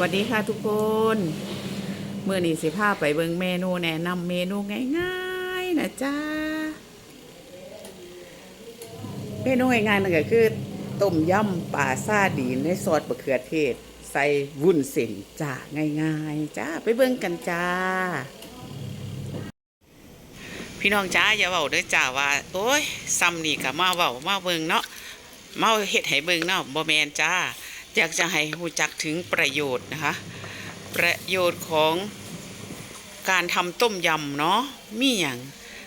สวัสดีค่ะทุกคนเมื่อนี้สิพาไปเบิงเมนูแนะนำเมนูง่ายๆนะจ้าเมนูง่ายๆนั่นก็คือต้มยำปลาซาดีนในซอสมะเขือเทศ ใส่วุ้นเส้นจ้าง่ายๆจ้าไปเบิงกันจ้า พี่น้องจ้าอย่าเว้าเด้อจ้าว่า โอ้ยซ้ำนี่ก็มาเว้ามาเบิงเนาะมาเฮ็ดให้เบิงเนาะบ่แมนจ้า อยากจะให้รู้จักถึงประโยชน์นะคะ ประโยชน์ของการทำต้มยำเนาะมีอย่าง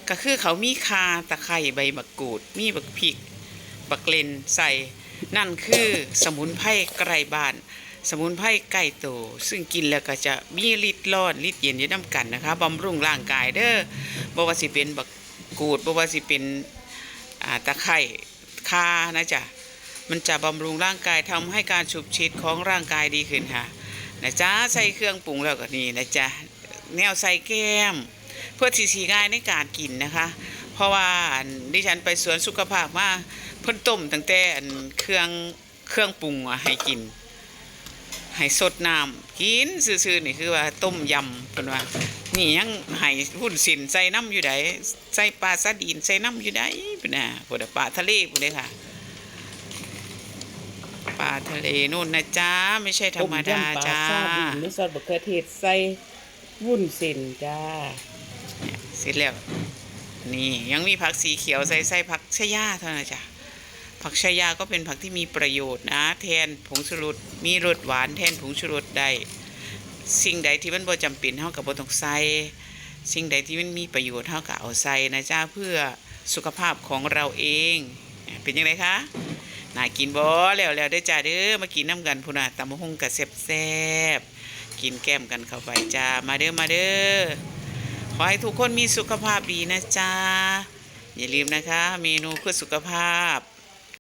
ก็คือเขามีคาตะไคร้ใบมะกรูด มีบักพริก บักเลนใส่ นั่นคือสมุนไพรไกรบ้าน สมุนไพรไก่โต ซึ่งกินแล้วก็จะมีฤทธิ์ร้อนฤทธิ์เย็นอยู่น้ำกันนะคะบำรุงร่างกายเด้อบ่ว่าสิเป็นบักกูดบ่ว่าสิเป็นอาตะไคร้คานะจ๊ะ มันจะบำรุงร่างกายทำให้การฉุบชิดของร่างกายดีขึ้นค่ะนะจ๊ะใส่เครื่องปรุงแล้วก็นี่นะจ๊ะแนวใส่แก้ม เพื่อที่สีง่ายในการกินนะคะ เพราะว่านดิฉันไปสวนสุขภาพมาเพิ่นต้มตั้งแต่เครื่องเครื่องปรุงอะให้กิน ให้สดน้ำกินซื่อๆนี่คือว่าต้มยำเพิ่นว่านี่ยังให้หุ่นสินใส่น้ำอยู่ไดใส่ปลาซาดีนใส่น้ำอยู่ไดพุ่นน่ะพุ่นน่ะปลาทะเลพุ่นเด้ค่ะ ทะเลนู่นนะจ๊ะไม่ใช่ธรรมดาจ้าต้มยำปลาซาดีนในซอสมะเขือเทศใส่วุ้นเส้นจ้าเสร็จแล้วนี่ยังมีผักสีเขียวใส่ใส่ผักชะยาเท่านั้นจ้ะผักชะยาก็เป็นผักที่มีประโยชน์นะ แทนผงชูรสมีรสหวานแทนผงชูรสได้สิ่งใดที่มันบ่จำเป็นเฮากับบ่ต้องใส่สิ่งใดที่มันมีประโยชน์เฮาก็เอาใส่นะจ้าเพื่อสุขภาพของเราเอง เป็นยังไงคะ น่ากินบ่แล้วแล้วได้จ้าเด้อมากินน้ำกันพุ่นน่ะตำมะฮุ่งกับแซ่บๆกินแก้มกันเข้าไปจ้ามาเด้อมาเด้อขอให้ทุกคนมีสุขภาพดีนะจ้าอย่าลืมนะคะ เมนูเพื่อสุขภาพ